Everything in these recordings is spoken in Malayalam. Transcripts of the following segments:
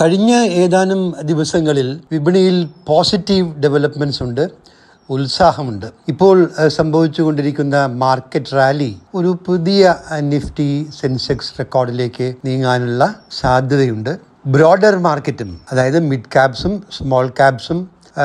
കഴിഞ്ഞ ഏതാനും ദിവസങ്ങളിൽ വിപണിയിൽ പോസിറ്റീവ് ഡെവലപ്മെന്റ്സ് ഉണ്ട് ഉത്സാഹമുണ്ട്. ഇപ്പോൾ സംഭവിച്ചുകൊണ്ടിരിക്കുന്ന മാർക്കറ്റ് റാലി ഒരു പുതിയ നിഫ്റ്റി സെൻസെക്സ് റെക്കോർഡിലേക്ക് നീങ്ങാനുള്ള സാധ്യതയുണ്ട്. ബ്രോഡർ മാർക്കറ്റും അതായത് മിഡ് ക്യാപ്സും സ്മോൾ ക്യാപ്സും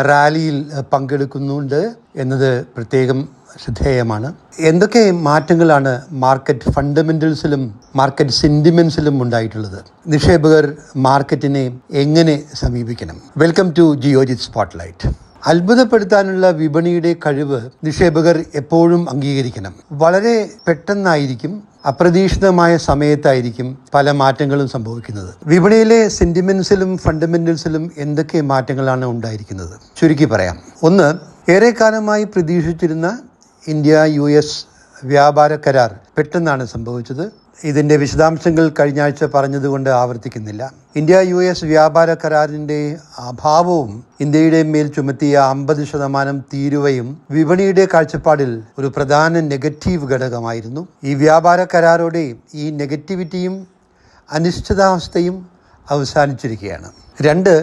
റാലിയിൽ പങ്കെടുക്കുന്നുണ്ട് എന്നത് പ്രത്യേകം ശ്രദ്ധേയമാണ്. എന്തൊക്കെ മാറ്റങ്ങളാണ് മാർക്കറ്റ് ഫണ്ടമെന്റൽസിലും മാർക്കറ്റ് സെന്റിമെൻസിലും ഉണ്ടായിട്ടുള്ളത്? നിക്ഷേപകർ മാർക്കറ്റിനെ എങ്ങനെ സമീപിക്കണം? വെൽക്കം ടു ജിയോജിത് സ്പോട്ട്ലൈറ്റ് അത്ഭുതപ്പെടുത്താനുള്ള വിപണിയുടെ കഴിവ് നിക്ഷേപകർ എപ്പോഴും അംഗീകരിക്കണം. വളരെ പെട്ടെന്നായിരിക്കും അപ്രതീക്ഷിതമായ സമയത്തായിരിക്കും പല മാറ്റങ്ങളും സംഭവിക്കുന്നത്. വിപണിയിലെ സെന്റിമെന്റ്സിലും ഫണ്ടമെന്റൽസിലും എന്തൊക്കെ മാറ്റങ്ങളാണ് ഉണ്ടായിരിക്കുന്നത്? ചുരുക്കി പറയാം. ഒന്ന് ഏറെക്കാലമായി പ്രതീക്ഷിച്ചിരുന്ന ഇന്ത്യ യു എസ് വ്യാപാര കരാർ പെട്ടെന്നാണ് സംഭവിച്ചത്. ഇതിന്റെ വിശദാംശങ്ങൾ കഴിഞ്ഞ ആഴ്ച പറഞ്ഞതുകൊണ്ട് ആവർത്തിക്കുന്നില്ല. ഇന്ത്യ യു എസ് വ്യാപാര കരാറിന്റെ അഭാവവും ഇന്ത്യയുടെ മേൽ ചുമത്തിയ അമ്പത് ശതമാനം തീരുവയും വിപണിയുടെ കാഴ്ചപ്പാടിൽ ഒരു പ്രധാന നെഗറ്റീവ് ഘടകമായിരുന്നു. ഈ വ്യാപാര കരാറോടെ ഈ നെഗറ്റിവിറ്റിയും അനിശ്ചിതാവസ്ഥയും അവസാനിച്ചിരിക്കുകയാണ്. രണ്ട്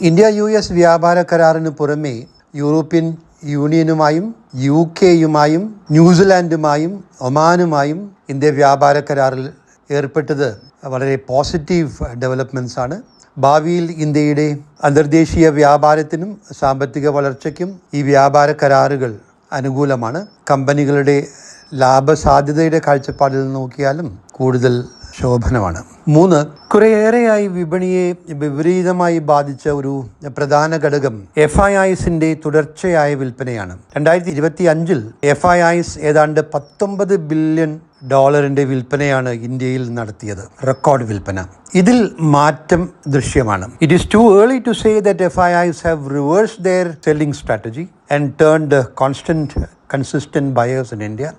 ഇന്ത്യ യു എസ് വ്യാപാര കരാറിന് പുറമെ യൂറോപ്യൻ യൂണിയനുമായും യു കെയുമായും ന്യൂസിലാൻഡുമായും ഒമാനുമായും ഇന്ത്യ വ്യാപാര കരാറിൽ ഏർപ്പെട്ടത് വളരെ പോസിറ്റീവ് ഡെവലപ്മെന്റ്സ് ആണ്. ഭാവിയിൽ ഇന്ത്യയുടെ അന്തർദേശീയ വ്യാപാരത്തിനും സാമ്പത്തിക വളർച്ചയ്ക്കും ഈ വ്യാപാര കരാറുകൾ അനുകൂലമാണ്. കമ്പനികളുടെ ലാഭസാധ്യതയുടെ കാഴ്ചപ്പാടിൽ നോക്കിയാലും കൂടുതൽ ശോഭനമാണ് മൂന്ന് കുറേയേറെയായി വിപണിയെ വിപരീതമായി ബാധിച്ച ഒരു പ്രധാന ഘടകം എഫ് ഐ ഐസിന്റെ തുടർച്ചയായ വിൽപ്പനയാണ്. രണ്ടായിരത്തി ഇരുപത്തി അഞ്ചിൽ എഫ് ഐ ഐസ് ഏതാണ്ട് പത്തൊമ്പത് ബില്യൺ ഡോളറിന്റെ വിൽപ്പനയാണ് ഇന്ത്യയിൽ നടത്തിയത്. റെക്കോർഡ് വിൽപ്പന. ഇതിൽ മാറ്റം ദൃശ്യമാണ്. It is too early to say that F I Is have reverse their selling strategy and turned constant consistent buyers in India,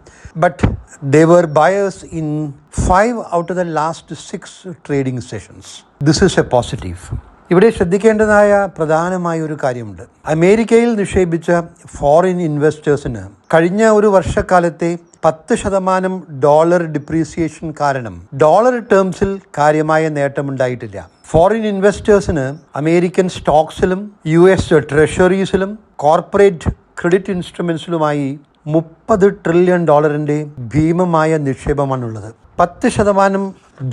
but they were buyers in five out of the last six trading sessions This is a positive. ഇവിടെ ശ്രദ്ധിക്കേണ്ടതായ പ്രധാനമായ ഒരു കാര്യമുണ്ട്. അമേരിക്കയിൽ നിക്ഷേപിച്ച ഫോറിൻ ഇൻവെസ്റ്റേഴ്സിന് കഴിഞ്ഞ ഒരു വർഷക്കാലത്തെ പത്ത് ശതമാനം ഡോളർ ഡിപ്രീസിയേഷൻ കാരണം ഡോളർ ടേംസിൽ കാര്യമായ നേട്ടമുണ്ടായിട്ടില്ല. ഫോറിൻ ഇൻവെസ്റ്റേഴ്സിന് അമേരിക്കൻ സ്റ്റോക്സിലും യു എസ് ട്രഷറീസിലും കോർപ്പറേറ്റ് ക്രെഡിറ്റ് ഇൻസ്ട്രുമെൻസിലുമായി മുപ്പത് ട്രില്യൺ ഡോളറിന്റെ ഭീമമായ നിക്ഷേപമാണുള്ളത്. പത്ത് ശതമാനം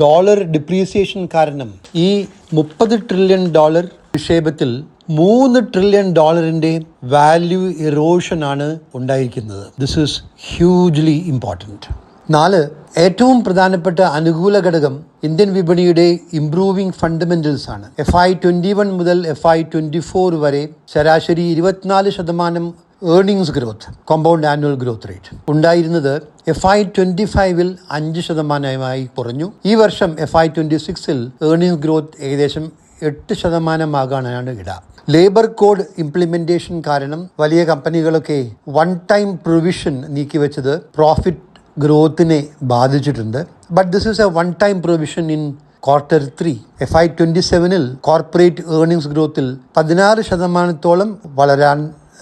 ഡോളർ ഡിപ്രീസിയേഷൻ കാരണം ഈ മുപ്പത് ട്രില്യൺ ഡോളർ നിക്ഷേപത്തിൽ മൂന്ന് ട്രില്യൺ ഡോളറിന്റെ വാല്യൂ ഇറോഷൻ ആണ് ഉണ്ടായിരിക്കുന്നത്. ദിസ് ഈസ് ഹ്യൂജ്ലി ഇമ്പോർട്ടന്റ് നാല് ഏറ്റവും പ്രധാനപ്പെട്ട അനുകൂല ഘടകം ഇന്ത്യൻ വിപണിയുടെ ഇംപ്രൂവിംഗ് ഫണ്ടമെന്റൽസ് ആണ്. എഫ് ഐ ട്വന്റി വൺ മുതൽ എഫ് ഐ ട്വന്റി ഫോർ വരെ ശരാശരി ഇരുപത്തിനാല് ശതമാനം earnings growth compound annual growth rate ഉണ്ടായിരുന്നത് എഫ് ഐ ട്വന്റി ഫൈവിൽ അഞ്ച് ശതമാനമായി കുറഞ്ഞു. ഈ വർഷം എഫ് ഐ ട്വന്റി സിക്സിൽ ഏർണിങ്സ് ഗ്രോത്ത് ഏകദേശം എട്ട് ശതമാനമാകാനാണ് ഇട. ലേബർ കോഡ് ഇംപ്ലിമെന്റേഷൻ കാരണം വലിയ കമ്പനികളൊക്കെ വൺ ടൈം പ്രൊവിഷൻ നീക്കിവെച്ചത് പ്രോഫിറ്റ് ഗ്രോത്തിനെ ബാധിച്ചിട്ടുണ്ട്. But this is a one time provision in quarter three F Y twenty സെവനിൽ കോർപ്പറേറ്റ് ഏർണിങ്സ് ഗ്രോത്തിൽ പതിനാറ് ശതമാനത്തോളം വളരാൻ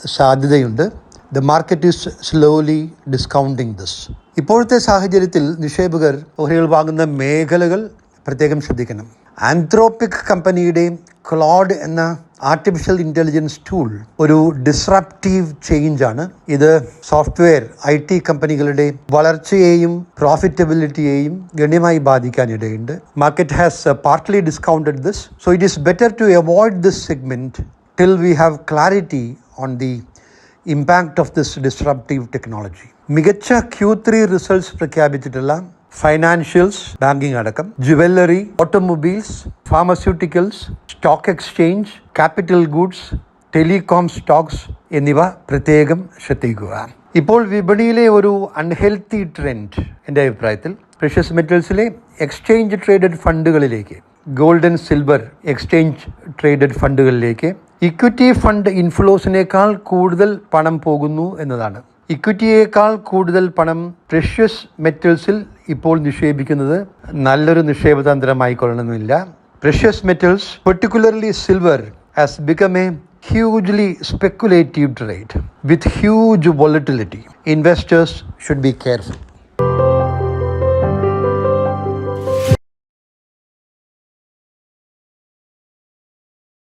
സാധ്യതയുണ്ട്. The market is slowly discounting this ഇപ്പോഴത്തെ സാഹചര്യത്തിൽ നിക്ഷേപകർ ഓഹരികൾ വാങ്ങുന്ന മേഖലകൾ പ്രത്യേകം ശ്രദ്ധിക്കണം. ആന്ത്രോപ്പിക് കമ്പനിയുടെ ക്ലോഡ് എന്ന ആർട്ടിഫിഷ്യൽ ഇന്റലിജൻസ് ടൂൾ ഒരു ഡിസ്റപ്റ്റീവ് ചേഞ്ചാണ് ഇത് സോഫ്റ്റ്വെയർ ഐ ടി കമ്പനികളുടെ വളർച്ചയെയും പ്രോഫിറ്റബിലിറ്റിയെയും ഗണ്യമായി ബാധിക്കാനിടയുണ്ട്. Market has partly discounted this so it is better to avoid this segment till we have clarity on the impact of this disruptive technology മികച്ച ക്യൂ ത്രീ റിസൾട്ട്സ് പ്രഖ്യാപിച്ചിട്ടുള്ള ഫൈനാൻഷ്യൽസ് ബാങ്കിംഗ് അടക്കം jewellery automobiles pharmaceuticals stock exchange capital goods telecom stocks എന്നിവ പ്രത്യേകം ശ്രദ്ധിക്കുക. ഇപ്പോൾ വിപണിയിലെ ഒരു അൺഹെൽത്തി ട്രെൻഡ് എന്റെ അഭിപ്രായത്തിൽ പ്രഷ്യസ് മെറ്റൽസിലെ exchange traded ഫണ്ടുകളിലേക്ക് gold and silver exchange traded ഫണ്ടുകളിലേക്ക് equity fund ഇൻഫ്ലോസിനേക്കാൾ കൂടുതൽ പണം പോകുന്നു എന്നതാണ് ഇക്വിറ്റിയേക്കാൾ കൂടുതൽ പണം പ്രഷ്യസ് മെറ്റൽസിൽ ഇപ്പോൾ നിക്ഷേപിക്കുന്നത് നല്ലൊരു നിക്ഷേപ തന്ത്രമായിക്കൊള്ളണമെന്നില്ല precious metals particularly silver has become a hugely speculative trade with huge volatility. Investors should be careful.